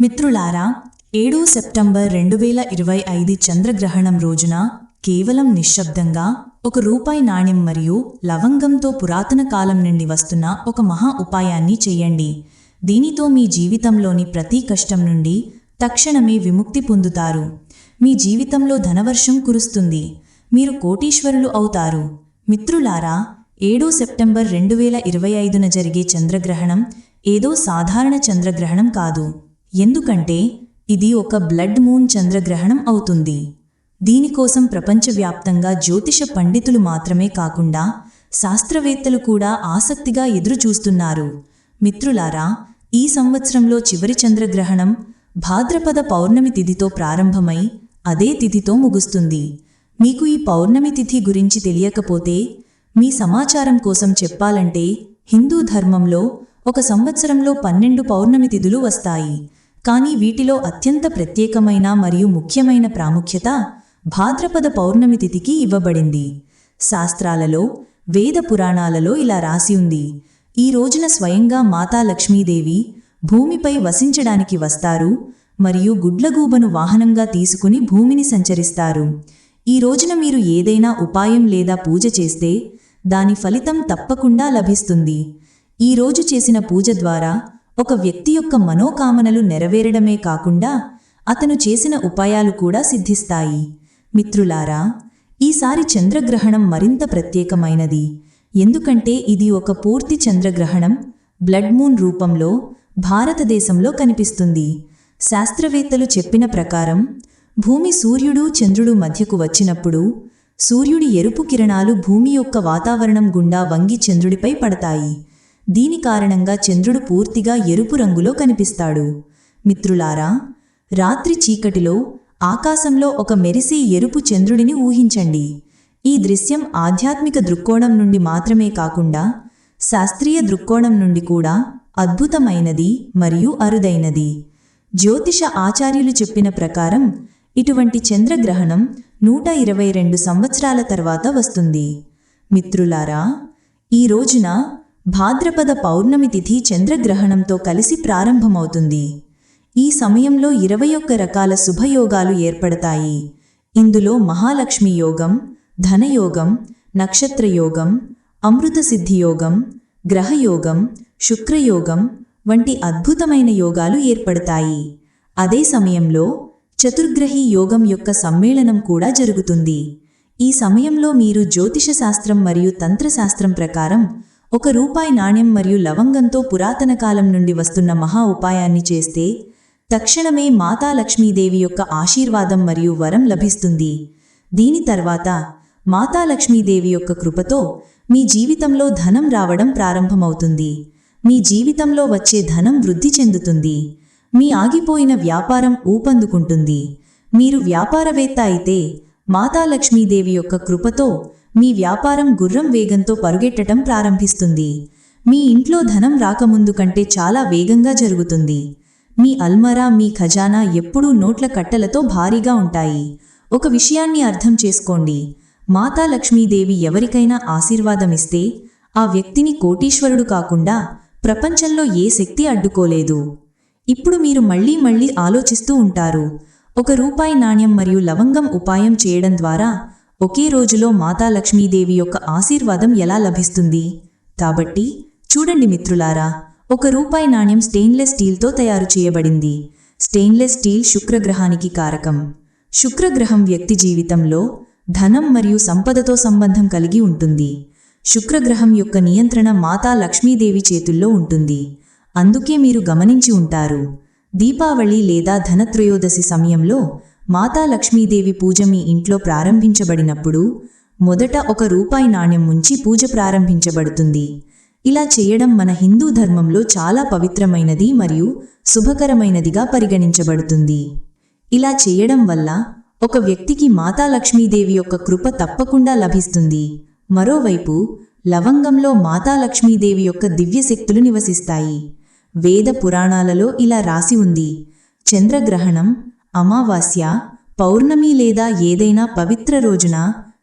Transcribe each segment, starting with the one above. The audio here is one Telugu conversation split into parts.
మిత్రులారా ఏడు సెప్టెంబర్ రెండు వేల ఇరవై ఐదు చంద్రగ్రహణం రోజున కేవలం నిశ్శబ్దంగా ఒక రూపాయి నాణ్యం మరియు లవంగంతో పురాతన కాలం నుండి వస్తున్న ఒక మహా ఉపాయాన్ని చేయండి. దీనితో మీ జీవితంలోని ప్రతి కష్టం నుండి తక్షణమే విముక్తి పొందుతారు. మీ జీవితంలో ధనవర్షం కురుస్తుంది. మీరు కోటీశ్వరులు అవుతారు. మిత్రులారా ఏడు సెప్టెంబర్ రెండు వేల ఇరవై ఐదున జరిగే చంద్రగ్రహణం ఏదో సాధారణ చంద్రగ్రహణం కాదు. ఎందుకంటే ఇది ఒక బ్లడ్ మూన్ చంద్రగ్రహణం అవుతుంది. దీనికోసం ప్రపంచవ్యాప్తంగా జ్యోతిష పండితులు మాత్రమే కాకుండా శాస్త్రవేత్తలు కూడా ఆసక్తిగా ఎదురుచూస్తున్నారు. మిత్రులారా ఈ సంవత్సరంలో చివరి చంద్రగ్రహణం భాద్రపద పౌర్ణమి తిథితో ప్రారంభమై అదే తిథితో ముగుస్తుంది. మీకు ఈ పౌర్ణమి తిథి గురించి తెలియకపోతే మీ సమాచారం కోసం చెప్పాలంటే హిందూ ధర్మంలో ఒక సంవత్సరంలో పన్నెండు పౌర్ణమి తిథులు వస్తాయి. కానీ వీటిలో అత్యంత ప్రత్యేకమైన మరియు ముఖ్యమైన ప్రాముఖ్యత భాద్రపద పౌర్ణమి తిథికి ఇవ్వబడింది. శాస్త్రాలలో వేద పురాణాలలో ఇలా రాసి ఉంది. ఈ రోజున స్వయంగా మాతా లక్ష్మీదేవి భూమిపై వసించడానికి వస్తారు మరియు గుడ్లగూబను వాహనంగా తీసుకుని భూమిని సంచరిస్తారు. ఈ రోజున మీరు ఏదైనా ఉపాయం లేదా పూజ చేస్తే దాని ఫలితం తప్పకుండా లభిస్తుంది. ఈ రోజు చేసిన పూజ ద్వారా ఒక వ్యక్తి యొక్క మనోకామనలు నెరవేరడమే కాకుండా అతను చేసిన ఉపాయాలు కూడా సిద్ధిస్తాయి. మిత్రులారా ఈసారి చంద్రగ్రహణం మరింత ప్రత్యేకమైనది. ఎందుకంటే ఇది ఒక పూర్తి చంద్రగ్రహణం బ్లడ్ మూన్ రూపంలో భారతదేశంలో కనిపిస్తుంది. శాస్త్రవేత్తలు చెప్పిన ప్రకారం భూమి సూర్యుడు చంద్రుడు మధ్యకు వచ్చినప్పుడు సూర్యుడి ఎరుపు కిరణాలు భూమి యొక్క వాతావరణం గుండా వంగి చంద్రుడిపై పడతాయి. దీని కారణంగా చంద్రుడు పూర్తిగా ఎరుపు రంగులో కనిపిస్తాడు. మిత్రులారా రాత్రి చీకటిలో ఆకాశంలో ఒక మెరిసి ఎరుపు చంద్రుడిని ఊహించండి. ఈ దృశ్యం ఆధ్యాత్మిక దృక్కోణం నుండి మాత్రమే కాకుండా శాస్త్రీయ దృక్కోణం నుండి కూడా అద్భుతమైనది మరియు అరుదైనది. జ్యోతిష ఆచార్యులు చెప్పిన ప్రకారం ఇటువంటి చంద్రగ్రహణం నూట ఇరవై రెండు సంవత్సరాల తర్వాత వస్తుంది. మిత్రులారా ఈ రోజున భాద్రపద పౌర్ణమి తిథి చంద్రగ్రహణంతో కలిసి ప్రారంభమవుతుంది. ఈ సమయంలో ఇరవై ఒక్క రకాల శుభయోగాలు ఏర్పడతాయి. ఇందులో మహాలక్ష్మి యోగం ధనయోగం నక్షత్రయోగం అమృత సిద్ధియోగం గ్రహయోగం శుక్రయోగం వంటి అద్భుతమైన యోగాలు ఏర్పడతాయి. అదే సమయంలో చతుర్గ్రహి యోగం యొక్క సమ్మేళనం కూడా జరుగుతుంది. ఈ సమయంలో మీరు జ్యోతిషశాస్త్రం మరియు తంత్రశాస్త్రం ప్రకారం ఒక రూపాయి నాణ్యం మరియు లవంగంతో పురాతన కాలం నుండి వస్తున్న మహా ఉపాయాన్ని చేస్తే తక్షణమే మాతా లక్ష్మీదేవి యొక్క ఆశీర్వాదం మరియు వరం లభిస్తుంది. దీని తర్వాత మాతా లక్ష్మీదేవి యొక్క కృపతో మీ జీవితంలో ధనం రావడం ప్రారంభమవుతుంది. మీ జీవితంలో వచ్చే ధనం వృద్ధి చెందుతుంది. మీ ఆగిపోయిన వ్యాపారం ఊపందుకుంటుంది. మీరు వ్యాపారవేత్త అయితే మాతా లక్ష్మీదేవి యొక్క కృపతో మీ వ్యాపారం గుర్రం వేగంతో పరుగెట్టడం ప్రారంభిస్తుంది. మీ ఇంట్లో ధనం రాకముందు కంటే చాలా వేగంగా జరుగుతుంది. మీ అల్మరా మీ ఖజానా ఎప్పుడూ నోట్ల కట్టలతో భారీగా ఉంటాయి. ఒక విషయాన్ని అర్థం చేసుకోండి. మాతా లక్ష్మీదేవి ఎవరికైనా ఆశీర్వాదమిస్తే ఆ వ్యక్తిని కోటీశ్వరుడు కాకుండా ప్రపంచంలో ఏ శక్తి అడ్డుకోలేదు. ఇప్పుడు మీరు మళ్ళీ మళ్ళీ ఆలోచిస్తూ ఉంటారు. ఒక రూపాయి నాణ్యం మరియు లవంగం ఉపాయం చేయడం ద్వారా ఒకే రోజులో మాతా లక్ష్మీదేవి యొక్క ఆశీర్వాదం ఎలా లభిస్తుంది? కాబట్టి చూడండి మిత్రులారా ఒక రూపాయి నాణ్యం స్టెయిన్లెస్ స్టీల్తో తయారు చేయబడింది. స్టెయిన్లెస్ స్టీల్ శుక్రగ్రహానికి కారకం. శుక్రగ్రహం వ్యక్తి జీవితంలో ధనం మరియు సంపదతో సంబంధం కలిగి ఉంటుంది. శుక్రగ్రహం యొక్క నియంత్రణ మాతా లక్ష్మీదేవి చేతుల్లో ఉంటుంది. అందుకే మీరు గమనించి ఉంటారు. దీపావళి లేదా ధనత్రయోదశి సమయంలో మాతా లక్ష్మీదేవి పూజ మీ ఇంట్లో ప్రారంభించబడినప్పుడు మొదట ఒక రూపాయి నాణ్యం ఉంచి పూజ ప్రారంభించబడుతుంది. ఇలా చేయడం మన హిందూ ధర్మంలో చాలా పవిత్రమైనది మరియు శుభకరమైనదిగా పరిగణించబడుతుంది. ఇలా చేయడం వల్ల ఒక వ్యక్తికి మాతా లక్ష్మీదేవి యొక్క కృప తప్పకుండా లభిస్తుంది. మరోవైపు లవంగంలో మాతా లక్ష్మీదేవి యొక్క దివ్యశక్తులు నివసిస్తాయి. వేద పురాణాలలో ఇలా రాసి ఉంది. చంద్రగ్రహణం అమావాస్య పౌర్ణమి లేదా ఏదైనా పవిత్ర రోజున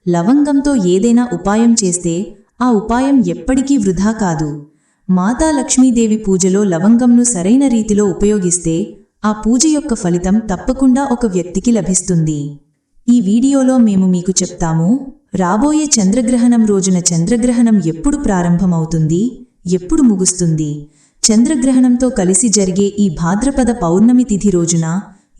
లవంగంతో ఏదైనా ఉపాయం చేస్తే ఆ ఉపాయం ఎప్పటికీ వృధా కాదు. మాతా లక్ష్మీదేవి పూజలో లవంగంను సరైన రీతిలో ఉపయోగిస్తే ఆ పూజ యొక్క ఫలితం తప్పకుండా ఒక వ్యక్తికి లభిస్తుంది. ఈ వీడియోలో మేము మీకు చెప్తాము రాబోయే చంద్రగ్రహణం రోజున చంద్రగ్రహణం ఎప్పుడు ప్రారంభమవుతుంది ఎప్పుడు ముగుస్తుంది? చంద్రగ్రహణంతో కలిసి జరిగే ఈ భాద్రపద పౌర్ణమి తిథి రోజున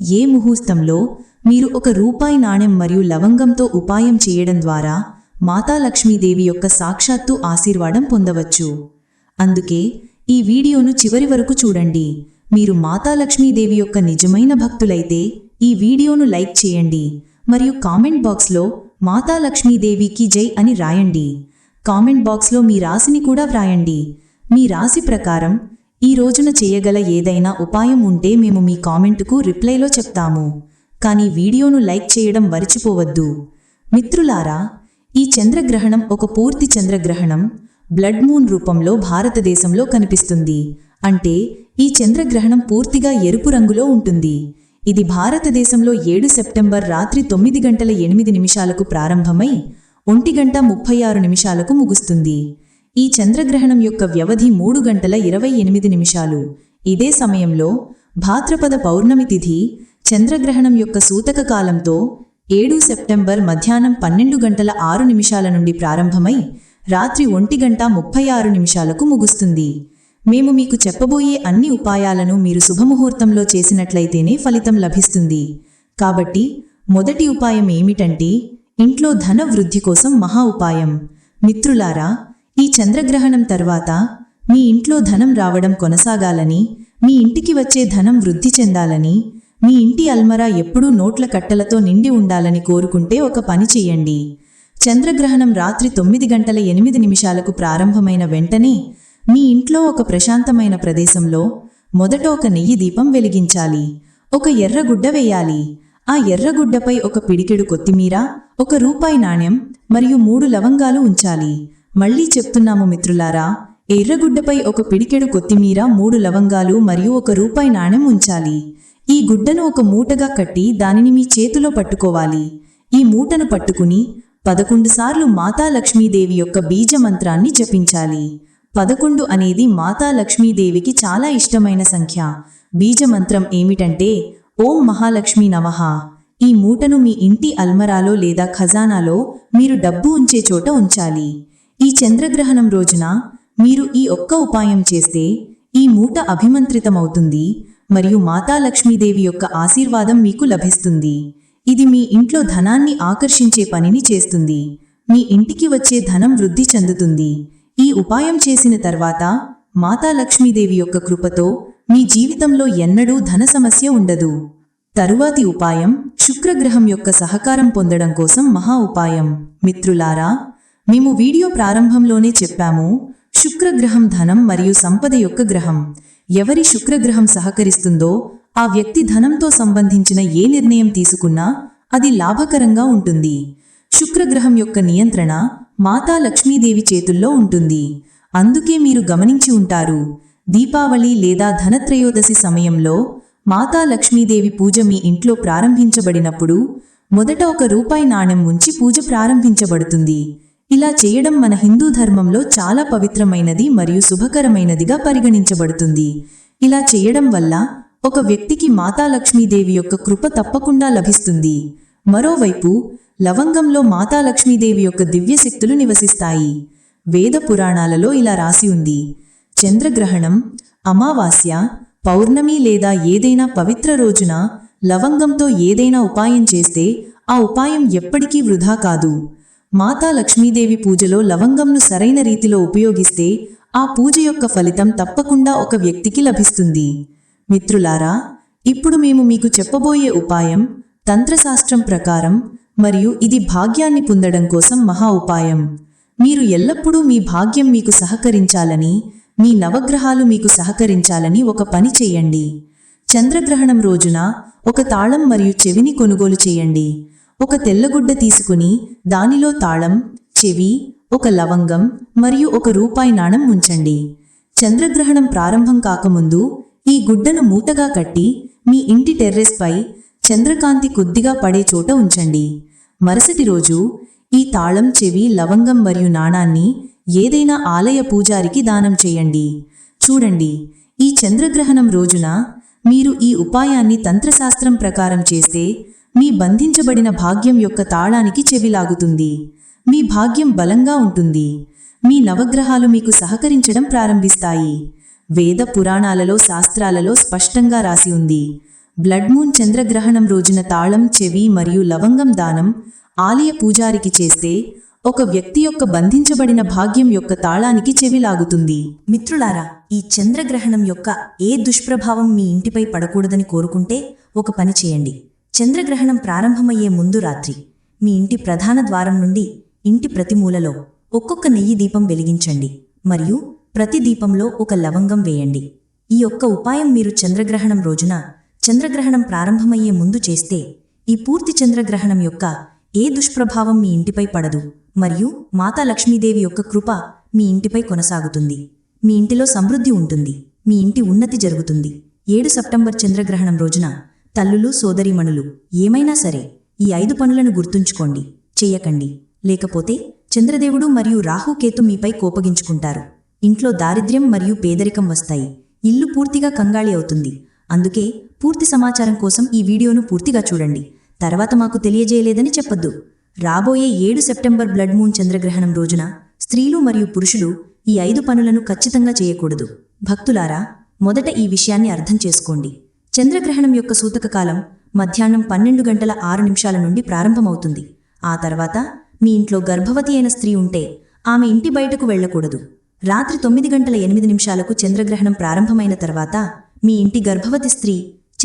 ఏ ముహూర్తంలో మీరు ఒక రూపాయి నాణెం మరియు లవంగంతో ఉపాయం చేయడం ద్వారా మాతా లక్ష్మీదేవి యొక్క సాక్షాత్తు ఆశీర్వాదం పొందవచ్చు. అందుకే ఈ వీడియోను చివరి వరకు చూడండి. మీరు మాతా లక్ష్మీదేవి యొక్క నిజమైన భక్తులైతే ఈ వీడియోను లైక్ చేయండి మరియు కామెంట్ బాక్స్లో మాతా లక్ష్మీదేవికి జై అని రాయండి. కామెంట్ బాక్స్లో మీ రాశిని కూడా వ్రాయండి. మీ రాశి ప్రకారం ఈ రోజున చేయగల ఏదైనా ఉపాయం ఉంటే మేము మీ కామెంటుకు రిప్లైలో చెప్తాము. కానీ వీడియోను లైక్ చేయడం మరిచిపోవద్దు. మిత్రులారా ఈ చంద్రగ్రహణం ఒక పూర్తి చంద్రగ్రహణం. బ్లడ్ మూన్ రూపంలో భారతదేశంలో కనిపిస్తుంది. అంటే ఈ చంద్రగ్రహణం పూర్తిగా ఎరుపు రంగులో ఉంటుంది. ఇది భారతదేశంలో ఏడు సెప్టెంబర్ రాత్రి తొమ్మిది గంటల ఎనిమిది నిమిషాలకు ప్రారంభమై ఒంటి గంట ముప్పై ఆరు నిమిషాలకు ముగుస్తుంది. ఈ చంద్రగ్రహణం యొక్క వ్యవధి మూడు గంటల ఇరవై ఎనిమిది నిమిషాలు. ఇదే సమయంలో భాద్రపద పౌర్ణమి తిథి చంద్రగ్రహణం యొక్క సూతక కాలంతో ఏడు సెప్టెంబర్ మధ్యాహ్నం పన్నెండు గంటల ఆరు నిమిషాల నుండి ప్రారంభమై రాత్రి ఒంటి గంట ముప్పై ఆరు నిమిషాలకు ముగుస్తుంది. మేము మీకు చెప్పబోయే అన్ని ఉపాయాలను మీరు శుభముహూర్తంలో చేసినట్లయితేనే ఫలితం లభిస్తుంది. కాబట్టి మొదటి ఉపాయం ఏమిటంటే ఇంట్లో ధన వృద్ధి కోసం మహా ఉపాయం. మిత్రులారా ఈ చంద్రగ్రహణం తర్వాత మీ ఇంట్లో ధనం రావడం కొనసాగాలని మీ ఇంటికి వచ్చే ధనం వృద్ధి చెందాలని మీ ఇంటి అల్మరా ఎప్పుడూ నోట్ల కట్టలతో నిండి ఉండాలని కోరుకుంటే ఒక పని చెయ్యండి చంద్రగ్రహణం రాత్రి తొమ్మిది గంటల ఎనిమిది నిమిషాలకు ప్రారంభమైన వెంటనే మీ ఇంట్లో ఒక ప్రశాంతమైన ప్రదేశంలో మొదట ఒక నెయ్యి దీపం వెలిగించాలి. ఒక ఎర్రగుడ్డ వేయాలి. ఆ ఎర్రగుడ్డపై ఒక పిడికెడు కొత్తిమీర ఒక రూపాయి నాణ్యం మరియు మూడు లవంగాలు ఉంచాలి. మళ్ళీ చెప్తున్నాము మిత్రులారా ఎర్రగుడ్డపై ఒక పిడికెడు కొత్తిమీర మూడు లవంగాలు మరియు ఒక రూపాయి నాణెం ఉంచాలి. ఈ గుడ్డను ఒక మూటగా కట్టి దానిని మీ చేతిలో పట్టుకోవాలి. ఈ మూటను పట్టుకుని పదకొండు సార్లు మాతా లక్ష్మీదేవి యొక్క బీజ మంత్రాన్ని జపించాలి. పదకొండు అనేది మాతా లక్ష్మీదేవికి చాలా ఇష్టమైన సంఖ్య. బీజ మంత్రం ఏమిటంటే ఓం మహాలక్ష్మీ నమః. ఈ మూటను మీ ఇంటి అల్మరాలో లేదా ఖజానాలో మీరు డబ్బు ఉంచే చోట ఉంచాలి. ఈ చంద్రగ్రహణం రోజున మీరు ఈ ఒక్క ఉపాయం చేస్తే ఈ మూట అభిమంత్రితమవుతుంది మరియు మాతా లక్ష్మీదేవి యొక్క ఆశీర్వాదం మీకు లభిస్తుంది. ఇది మీ ఇంట్లో ధనాన్ని ఆకర్షించే పనిని చేస్తుంది. మీ ఇంటికి వచ్చే ధనం వృద్ధి చెందుతుంది. ఈ ఉపాయం చేసిన తర్వాత మాతా లక్ష్మీదేవి యొక్క కృపతో మీ జీవితంలో ఎన్నడూ ధన సమస్య ఉండదు. తరువాతి ఉపాయం శుక్రగ్రహం యొక్క సహకారం పొందడం కోసం మహా ఉపాయం. మిత్రులారా మేము వీడియో ప్రారంభంలోనే చెప్పాము శుక్రగ్రహం ధనం మరియు సంపద యొక్క గ్రహం. ఎవరి శుక్రగ్రహం సహకరిస్తుందో ఆ వ్యక్తి ధనంతో సంబంధించిన ఏ నిర్ణయం తీసుకున్నా అది లాభకరంగా ఉంటుంది. శుక్రగ్రహం యొక్క నియంత్రణ మాతా లక్ష్మీదేవి చేతుల్లో ఉంటుంది. అందుకే మీరు గమనించి ఉంటారు దీపావళి లేదా ధనత్రయోదశి సమయంలో మాతా లక్ష్మీదేవి పూజ మీ ఇంట్లో ప్రారంభించబడినప్పుడు మొదట ఒక రూపాయి నాణెం ఉంచి పూజ ప్రారంభించబడుతుంది. ఇలా చేయడం మన హిందూ ధర్మంలో చాలా పవిత్రమైనది మరియు శుభకరమైనదిగా పరిగణించబడుతుంది. ఇలా చేయడం వల్ల ఒక వ్యక్తికి మాతా లక్ష్మీదేవి యొక్క కృప తప్పకుండా లభిస్తుంది. మరోవైపు లవంగంలో మాతా లక్ష్మీదేవి యొక్క దివ్యశక్తులు నివసిస్తాయి. వేద పురాణాలలో ఇలా రాసి ఉంది. చంద్రగ్రహణం అమావాస్య పౌర్ణమి లేదా ఏదైనా పవిత్ర రోజున లవంగంతో ఏదైనా ఉపాయం చేస్తే ఆ ఉపాయం ఎప్పటికీ వృధా కాదు. మాతా లక్ష్మీదేవి పూజలో లవంగంను సరైన రీతిలో ఉపయోగిస్తే ఆ పూజ యొక్క ఫలితం తప్పకుండా ఒక వ్యక్తికి లభిస్తుంది. మిత్రులారా ఇప్పుడు మేము మీకు చెప్పబోయే ఉపాయం తంత్రశాస్త్రం ప్రకారం మరియు ఇది భాగ్యాన్ని పొందడం కోసం మహా ఉపాయం. మీరు ఎల్లప్పుడూ మీ భాగ్యం మీకు సహకరించాలని మీ నవగ్రహాలు మీకు సహకరించాలని ఒక పని చేయండి. చంద్రగ్రహణం రోజున ఒక తాళం మరియు చెవిని కొనుగోలు చేయండి. ఒక తెల్లగుడ్డ తీసుకుని దానిలో తాళం చెవి ఒక లవంగం మరియు ఒక రూపాయి నాణం ఉంచండి. చంద్రగ్రహణం ప్రారంభం కాకముందు ఈ గుడ్డను మూటగా కట్టి మీ ఇంటి టెర్రెస్పై చంద్రకాంతి కొద్దిగా పడే చోట ఉంచండి. మరుసటి రోజు ఈ తాళం చెవి లవంగం మరియు నాణాన్ని ఏదైనా ఆలయ పూజారికి దానం చేయండి. చూడండి ఈ చంద్రగ్రహణం రోజున మీరు ఈ ఉపాయాన్ని తంత్రశాస్త్రం ప్రకారం చేస్తే మీ బంధించబడిన భాగ్యం యొక్క తాళానికి చెవిలాగుతుంది. మీ భాగ్యం బలంగా ఉంటుంది. మీ నవగ్రహాలు మీకు సహకరించడం ప్రారంభిస్తాయి. వేద పురాణాలలో శాస్త్రాలలో స్పష్టంగా రాసి ఉంది. బ్లడ్ మూన్ చంద్రగ్రహణం రోజున తాళం చెవి మరియు లవంగం దానం ఆలయ పూజారికి చేస్తే ఒక వ్యక్తి యొక్క బంధించబడిన భాగ్యం యొక్క తాళానికి చెవిలాగుతుంది. మిత్రులారా ఈ చంద్రగ్రహణం యొక్క ఏ దుష్ప్రభావం మీ ఇంటిపై పడకూడదని కోరుకుంటే ఒక పని చేయండి. చంద్రగ్రహణం ప్రారంభమయ్యే ముందు రాత్రి మీ ఇంటి ప్రధాన ద్వారం నుండి ఇంటి ప్రతి మూలలో ఒక్కొక్క నెయ్యి దీపం వెలిగించండి మరియు ప్రతి దీపంలో ఒక లవంగం వేయండి. ఈ ఒక్క ఉపాయం మీరు చంద్రగ్రహణం రోజున చంద్రగ్రహణం ప్రారంభమయ్యే ముందు చేస్తే ఈ పూర్తి చంద్రగ్రహణం యొక్క ఏ దుష్ప్రభావం మీ ఇంటిపై పడదు మరియు మాతా లక్ష్మీదేవి యొక్క కృప మీ ఇంటిపై కొనసాగుతుంది. మీ ఇంటిలో సమృద్ధి ఉంటుంది. మీ ఇంటి ఉన్నతి జరుగుతుంది. ఏడు సెప్టెంబర్ చంద్రగ్రహణం రోజున తల్లులు సోదరీమణులు ఏమైనా సరే ఈ ఐదు పనులను గుర్తుంచుకోండి చెయ్యకండి లేకపోతే చంద్రదేవుడు మరియు రాహుకేతు మీపై కోపగించుకుంటారు. ఇంట్లో దారిద్ర్యం మరియు పేదరికం వస్తాయి. ఇల్లు పూర్తిగా కంగాళి అవుతుంది. అందుకే పూర్తి సమాచారం కోసం ఈ వీడియోను పూర్తిగా చూడండి. తర్వాత మాకు తెలియజేయలేదని చెప్పొద్దు. రాబోయే ఏడు సెప్టెంబర్ బ్లడ్ మూన్ చంద్రగ్రహణం రోజున స్త్రీలు మరియు పురుషులు ఈ ఐదు పనులను ఖచ్చితంగా చేయకూడదు. భక్తులారా మొదట ఈ విషయాన్ని అర్థం చేసుకోండి. చంద్రగ్రహణం యొక్క సూతక కాలం మధ్యాహ్నం పన్నెండు గంటల ఆరు నిమిషాల నుండి ప్రారంభమవుతుంది. ఆ తర్వాత మీ ఇంట్లో గర్భవతి అయిన స్త్రీ ఉంటే ఆమె ఇంటి బయటకు వెళ్ళకూడదు. రాత్రి తొమ్మిది గంటల ఎనిమిది నిమిషాలకు చంద్రగ్రహణం ప్రారంభమైన తర్వాత మీ ఇంటి గర్భవతి స్త్రీ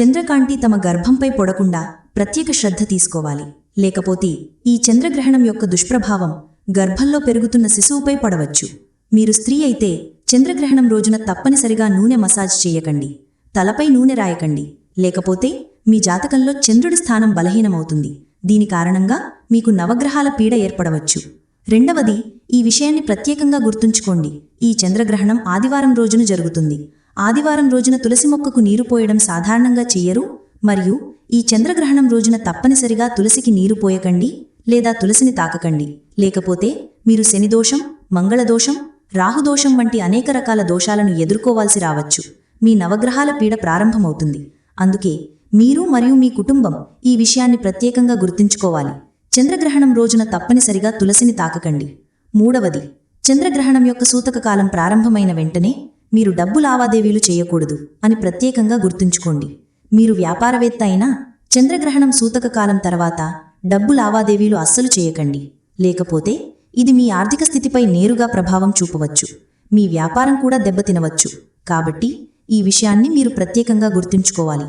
చంద్రకాంతి తమ గర్భంపై పొడకుండా ప్రత్యేక శ్రద్ధ తీసుకోవాలి. లేకపోతే ఈ చంద్రగ్రహణం యొక్క దుష్ప్రభావం గర్భంలో పెరుగుతున్న శిశువుపై పడవచ్చు. మీరు స్త్రీ అయితే చంద్రగ్రహణం రోజున తప్పనిసరిగా నూనె మసాజ్ చేయకండి. తలపై నూనె రాయకండి. లేకపోతే మీ జాతకంలో చంద్రుడి స్థానం బలహీనమవుతుంది. దీని కారణంగా మీకు నవగ్రహాల పీడ ఏర్పడవచ్చు. రెండవది ఈ విషయాన్ని ప్రత్యేకంగా గుర్తుంచుకోండి. ఈ చంద్రగ్రహణం ఆదివారం రోజున జరుగుతుంది. ఆదివారం రోజున తులసి మొక్కకు నీరు పోయడం సాధారణంగా చెయ్యరు. మరియు ఈ చంద్రగ్రహణం రోజున తప్పనిసరిగా తులసికి నీరు పోయకండి లేదా తులసిని తాకకండి. లేకపోతే మీరు శనిదోషం మంగళదోషం రాహుదోషం వంటి అనేక రకాల దోషాలను ఎదుర్కోవాల్సి రావచ్చు. మీ నవగ్రహాల పీడ ప్రారంభమవుతుంది. అందుకే మీరు మరియు మీ కుటుంబం ఈ విషయాన్ని ప్రత్యేకంగా గుర్తుంచుకోవాలి. చంద్రగ్రహణం రోజున తప్పనిసరిగా తులసిని తాకకండి. మూడవది చంద్రగ్రహణం యొక్క సూతక కాలం ప్రారంభమైన వెంటనే మీరు డబ్బు లావాదేవీలు చేయకూడదు అని ప్రత్యేకంగా గుర్తుంచుకోండి. మీరు వ్యాపారవేత్త అయినా చంద్రగ్రహణం సూతక కాలం తర్వాత డబ్బు లావాదేవీలు అస్సలు చేయకండి. లేకపోతే ఇది మీ ఆర్థిక స్థితిపై నేరుగా ప్రభావం చూపవచ్చు. మీ వ్యాపారం కూడా దెబ్బతినవచ్చు. కాబట్టి ఈ విషయాన్ని మీరు ప్రత్యేకంగా గుర్తుంచుకోవాలి.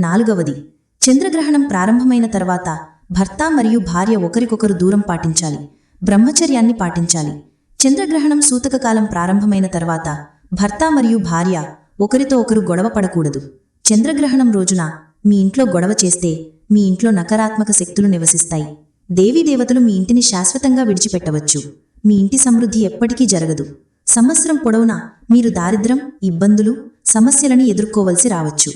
నాలుగవది చంద్రగ్రహణం ప్రారంభమైన తర్వాత భర్త మరియు భార్య ఒకరికొకరు దూరం పాటించాలి. బ్రహ్మచర్యాన్ని పాటించాలి. చంద్రగ్రహణం సూతక కాలం ప్రారంభమైన తర్వాత భర్త మరియు భార్య ఒకరితో ఒకరు గొడవ పడకూడదు. చంద్రగ్రహణం రోజున మీ ఇంట్లో గొడవ చేస్తే మీ ఇంట్లో నకారాత్మక శక్తులు నివసిస్తాయి. దేవీదేవతలు మీ ఇంటిని శాశ్వతంగా విడిచిపెట్టవచ్చు. మీ ఇంటి సమృద్ధి ఎప్పటికీ జరగదు. సంవత్సరం పొడవునా మీరు దారిద్రం ఇబ్బందులు సమస్యలను ఎదుర్కోవలసి రావచ్చు.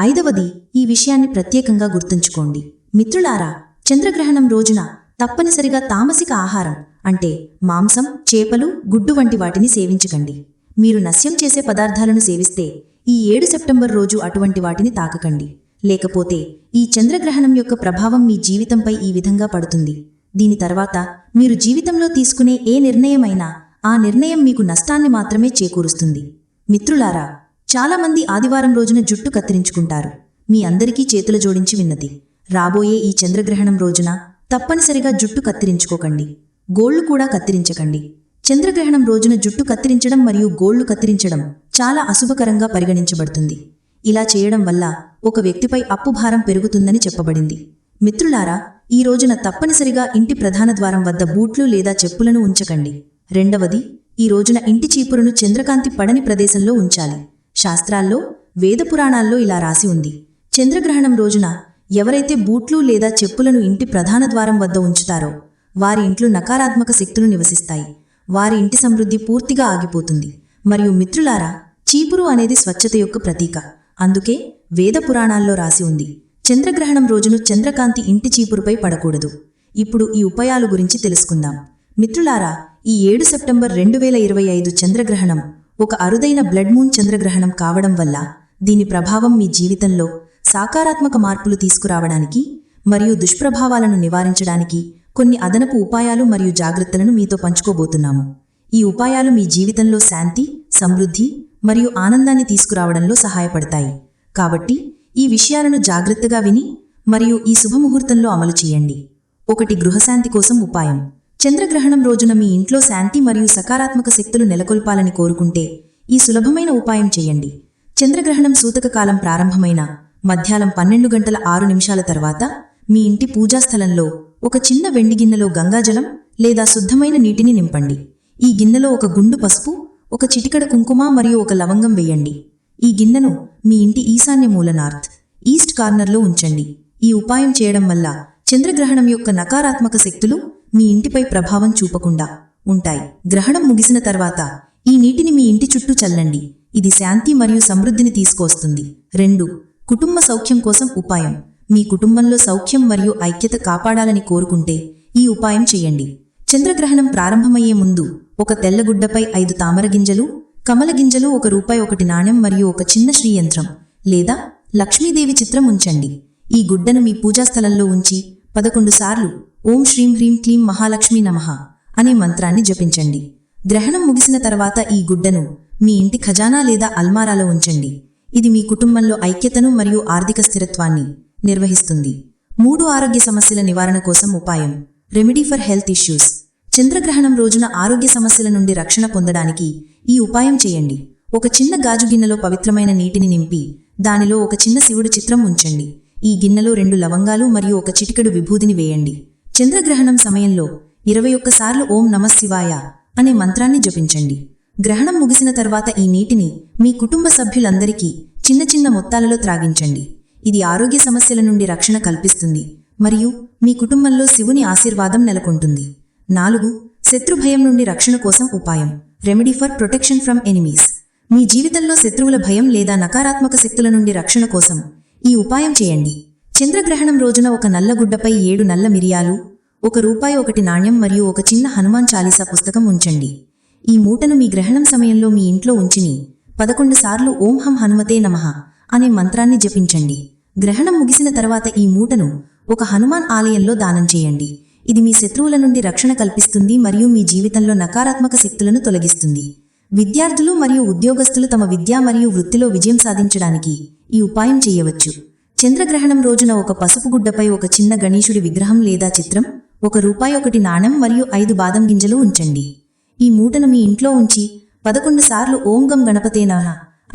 ఐదవది ఈ విషయాన్ని ప్రత్యేకంగా గుర్తుంచుకోండి. మిత్రులారా చంద్రగ్రహణం రోజున తప్పనిసరిగా తామసిక ఆహారం అంటే మాంసం చేపలు గుడ్డు వంటి వాటిని సేవించకండి. మీరు నశ్యం చేసే పదార్థాలను సేవిస్తే ఈ ఏడు సెప్టెంబర్ రోజు అటువంటి వాటిని తాకకండి. లేకపోతే ఈ చంద్రగ్రహణం యొక్క ప్రభావం మీ జీవితంపై ఈ విధంగా పడుతుంది. దీని తర్వాత మీరు జీవితంలో తీసుకునే ఏ నిర్ణయమైనా ఆ నిర్ణయం మీకు నష్టాన్ని మాత్రమే చేకూరుస్తుంది. మిత్రులారా చాలామంది ఆదివారం రోజున జుట్టు కత్తిరించుకుంటారు. మీ అందరికీ చేతుల జోడించి విన్నది. రాబోయే ఈ చంద్రగ్రహణం రోజున తప్పనిసరిగా జుట్టు కత్తిరించుకోకండి. గోళ్ళు కూడా కత్తిరించకండి. చంద్రగ్రహణం రోజున జుట్టు కత్తిరించడం మరియు గోళ్ళు కత్తిరించడం చాలా అశుభకరంగా పరిగణించబడుతుంది. ఇలా చేయడం వల్ల ఒక వ్యక్తిపై అప్పు భారం పెరుగుతుందని చెప్పబడింది. మిత్రులారా ఈ రోజున తప్పనిసరిగా ఇంటి ప్రధాన ద్వారం వద్ద బూట్లు లేదా చెప్పులను ఉంచకండి. రెండవది ఈ రోజున ఇంటి చీపురును చంద్రకాంతి పడని ప్రదేశంలో ఉంచాలి. శాస్త్రాల్లో వేద పురాణాల్లో ఇలా రాసి ఉంది. చంద్రగ్రహణం రోజున ఎవరైతే బూట్లు లేదా చెప్పులను ఇంటి ప్రధాన ద్వారం వద్ద ఉంచుతారో వారి ఇంట్లో నకారాత్మక శక్తులు నివసిస్తాయి. వారి ఇంటి సమృద్ధి పూర్తిగా ఆగిపోతుంది. మరియు మిత్రులారా చీపురు అనేది స్వచ్ఛత యొక్క ప్రతీక. అందుకే వేద పురాణాల్లో రాసి ఉంది. చంద్రగ్రహణం రోజును చంద్రకాంతి ఇంటి చీపురుపై పడకూడదు. ఇప్పుడు ఈ ఉపాయాలు గురించి తెలుసుకుందాం. మిత్రులారా ఈ ఏడు సెప్టెంబర్ రెండు వేల ఇరవై ఐదు చంద్రగ్రహణం ఒక అరుదైన బ్లడ్ మూన్ చంద్రగ్రహణం కావడం వల్ల దీని ప్రభావం మీ జీవితంలో సాకారాత్మక మార్పులు తీసుకురావడానికి మరియు దుష్ప్రభావాలను నివారించడానికి కొన్ని అదనపు ఉపాయాలు మరియు జాగ్రత్తలను మీతో పంచుకోబోతున్నాము. ఈ ఉపాయాలు మీ జీవితంలో శాంతి సమృద్ధి మరియు ఆనందాన్ని తీసుకురావడంలో సహాయపడతాయి. కాబట్టి ఈ విషయాలను జాగ్రత్తగా విని మరియు ఈ శుభముహూర్తంలో అమలు చేయండి. ఒకటి గృహశాంతి కోసం ఉపాయం. చంద్రగ్రహణం రోజున మీ ఇంట్లో శాంతి మరియు సకారాత్మక శక్తులు నెలకొల్పాలని కోరుకుంటే ఈ సులభమైన ఉపాయం చేయండి. చంద్రగ్రహణం సూతక కాలం ప్రారంభమైన మధ్యాహ్నం పన్నెండు గంటల ఆరు నిమిషాల తర్వాత మీ ఇంటి పూజాస్థలంలో ఒక చిన్న వెండి గిన్నెలో గంగాజలం లేదా శుద్ధమైన నీటిని నింపండి. ఈ గిన్నెలో ఒక గుండు పసుపు ఒక చిటికడ కుంకుమ మరియు ఒక లవంగం వేయండి. ఈ గిన్నెను మీ ఇంటి ఈశాన్య మూల నార్త్ ఈస్ట్ కార్నర్లో ఉంచండి. ఈ ఉపాయం చేయడం వల్ల చంద్రగ్రహణం యొక్క నకారాత్మక శక్తులు మీ ఇంటిపై ప్రభావం చూపకుండా ఉంటాయి. గ్రహణం ముగిసిన తర్వాత ఈ నీటిని మీ ఇంటి చుట్టూ చల్లండి. ఇది శాంతి మరియు సమృద్ధిని తీసుకొస్తుంది రెండు కుటుంబ సౌఖ్యం కోసం ఉపాయం. మీ కుటుంబంలో సౌఖ్యం మరియు ఐక్యత కాపాడాలని కోరుకుంటే ఈ ఉపాయం చేయండి. చంద్రగ్రహణం ప్రారంభమయ్యే ముందు ఒక తెల్లగుడ్డపై ఐదు తామర గింజలు కమల గింజలు ఒక రూపాయి ఒకటి నాణెం మరియు ఒక చిన్న శ్రీయంత్రం లేదా లక్ష్మీదేవి చిత్రం ఉంచండి. ఈ గుడ్డను మీ పూజాస్థలంలో ఉంచి పదకొండు సార్లు ఓం శ్రీం హ్రీం క్లీం మహాలక్ష్మీ నమః అనే మంత్రాన్ని జపించండి. గ్రహణం ముగిసిన తర్వాత ఈ గుడ్డను మీ ఇంటి ఖజానా లేదా అల్మారాలో ఉంచండి. ఇది మీ కుటుంబంలో ఐక్యతను మరియు ఆర్థిక స్థిరత్వాన్ని నిర్వహిస్తుంది. మూడు ఆరోగ్య సమస్యల నివారణ కోసం ఉపాయం. Remedy for health issues. చంద్రగ్రహణం రోజున ఆరోగ్య సమస్యల నుండి రక్షణ పొందడానికి ఈ ఉపాయం చేయండి. ఒక చిన్న గాజు గిన్నెలో పవిత్రమైన నీటిని నింపి దానిలో ఒక చిన్న శివుడి చిత్రం ఉంచండి. ఈ గిన్నెలో రెండు లవంగాలు మరియు ఒక చిటికెడు విభూదిని వేయండి. చంద్రగ్రహణం సమయంలో ఇరవై ఒక్కసార్లు ఓం నమశివాయ అనే మంత్రాన్ని జపించండి. గ్రహణం ముగిసిన తర్వాత ఈ నీటిని మీ కుటుంబ సభ్యులందరికీ చిన్న చిన్న మొత్తాలలో త్రాగించండి. ఇది ఆరోగ్య సమస్యల నుండి రక్షణ కల్పిస్తుంది మరియు మీ కుటుంబంలో శివుని ఆశీర్వాదం నెలకొంటుంది. నాలుగు శత్రుభయం నుండి రక్షణ కోసం ఉపాయం. Remedy for protection from enemies మీ జీవితంలో శత్రువుల భయం లేదా నకారాత్మక శక్తుల నుండి రక్షణ కోసం ఈ ఉపాయం చేయండి. చంద్రగ్రహణం రోజున ఒక నల్లగుడ్డపై ఏడు నల్ల మిరియాలు ఒక రూపాయి ఒకటి నాణ్యం మరియు ఒక చిన్న హనుమాన్ చాలీసా పుస్తకం ఉంచండి. ఈ మూటను మీ గ్రహణం సమయంలో మీ ఇంట్లో ఉంచిని పదకొండు సార్లు ఓం హం హనుమతే నమః అనే మంత్రాన్ని జపించండి. గ్రహణం ముగిసిన తర్వాత ఈ మూటను ఒక హనుమాన్ ఆలయంలో దానం చేయండి. ఇది మీ శత్రువుల నుండి రక్షణ కల్పిస్తుంది మరియు మీ జీవితంలో నకారాత్మక శక్తులను తొలగిస్తుంది. విద్యార్థులు మరియు ఉద్యోగస్తులు తమ విద్య మరియు వృత్తిలో విజయం సాధించడానికి ఈ ఉపాయం చేయవచ్చు. చంద్రగ్రహణం రోజున ఒక పసుపు గుడ్డపై ఒక చిన్న గణేశుడి విగ్రహం లేదా చిత్రం ఒక రూపాయి ఒకటి నాణెం మరియు ఐదు బాదం గింజలు ఉంచండి. ఈ మూటను మీ ఇంట్లో ఉంచి పదకొండు సార్లు ఓం గం గణపతే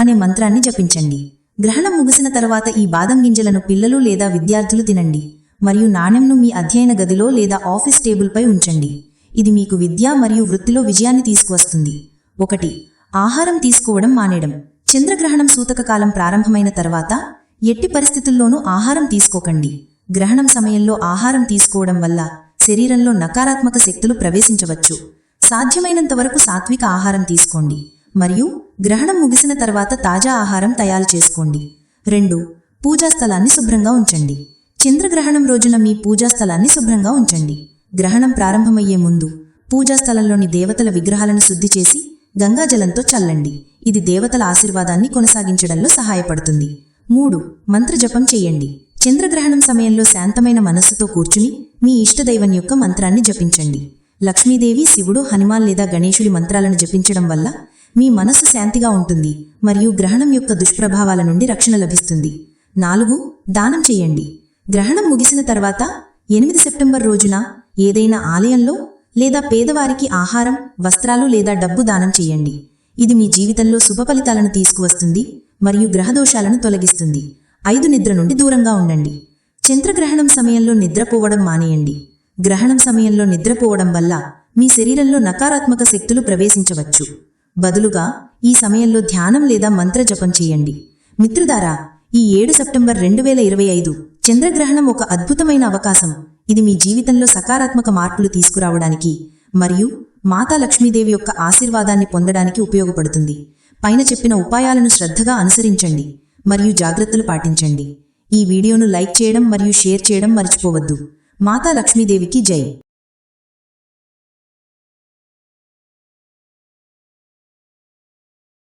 అనే మంత్రాన్ని జపించండి. గ్రహణం ముగిసిన తర్వాత ఈ బాదం గింజలను పిల్లలు లేదా విద్యార్థులు తినండి మరియు నాణెంను మీ అధ్యయన గదిలో లేదా ఆఫీస్ టేబుల్పై ఉంచండి. ఇది మీకు విద్య మరియు వృత్తిలో విజయాన్ని తీసుకువస్తుంది. ఒకటి ఆహారం తీసుకోవడం మానేయడం. చంద్రగ్రహణం సూతక కాలం ప్రారంభమైన తర్వాత ఎట్టి పరిస్థితుల్లోనూ ఆహారం తీసుకోకండి. గ్రహణం సమయంలో ఆహారం తీసుకోవడం వల్ల శరీరంలో నకారాత్మక శక్తులు ప్రవేశించవచ్చు. సాధ్యమైనంత వరకు సాత్విక ఆహారం తీసుకోండి. మరియు గ్రహణం ముగిసిన తర్వాత తాజా ఆహారం తయారు చేసుకోండి. రెండు పూజా స్థలాన్ని శుభ్రంగా ఉంచండి. చంద్రగ్రహణం రోజున మీ పూజా స్థలాన్ని శుభ్రంగా ఉంచండి. గ్రహణం ప్రారంభమయ్యే ముందు పూజా స్థలంలోని దేవతల విగ్రహాలను శుద్ధి చేసి గంగాజలంతో చల్లండి. ఇది దేవతల ఆశీర్వాదాన్ని కొనసాగించడంలో సహాయపడుతుంది. మూడు మంత్రజపం చేయండి. చంద్రగ్రహణం సమయంలో శాంతమైన మనస్సుతో కూర్చుని మీ ఇష్టదైవం యొక్క మంత్రాన్ని జపించండి. లక్ష్మీదేవి శివుడు హనుమాన్ లేదా గణేశుడి మంత్రాలను జపించడం వల్ల మీ మనస్సు శాంతిగా ఉంటుంది మరియు గ్రహణం యొక్క దుష్ప్రభావాల నుండి రక్షణ లభిస్తుంది. నాలుగు దానం చేయండి. గ్రహణం ముగిసిన తర్వాత ఎనిమిది సెప్టెంబర్ రోజున ఏదైనా ఆలయంలో లేదా పేదవారికి ఆహారం వస్త్రాలు లేదా డబ్బు దానం చేయండి. ఇది మీ జీవితంలో శుభ ఫలితాలను తీసుకువస్తుంది మరియు గ్రహదోషాలను తొలగిస్తుంది. ఐదు నిద్ర నుండి దూరంగా ఉండండి. చంద్రగ్రహణం సమయంలో నిద్రపోవడం మానేయండి. గ్రహణం సమయంలో నిద్రపోవడం వల్ల మీ శరీరంలో నకారాత్మక శక్తులు ప్రవేశించవచ్చు. బదులుగా ఈ సమయంలో ధ్యానం లేదా మంత్ర జపం చేయండి. మిత్రుదారా ఈ ఏడు సెప్టెంబర్ రెండు వేల ఇరవై ఐదు చంద్రగ్రహణం ఒక అద్భుతమైన అవకాశం. ఇది మీ జీవితంలో సకారాత్మక మార్పులు తీసుకురావడానికి మరియు మాతా లక్ష్మీదేవి యొక్క ఆశీర్వాదాన్ని పొందడానికి ఉపయోగపడుతుంది. పైన చెప్పిన ఉపాయాలను శ్రద్ధగా అనుసరించండి మరియు జాగ్రత్తలు పాటించండి. ఈ వీడియోను లైక్ చేయడం మరియు షేర్ చేయడం మర్చిపోవద్దు. మాతా లక్ష్మీదేవికి జై.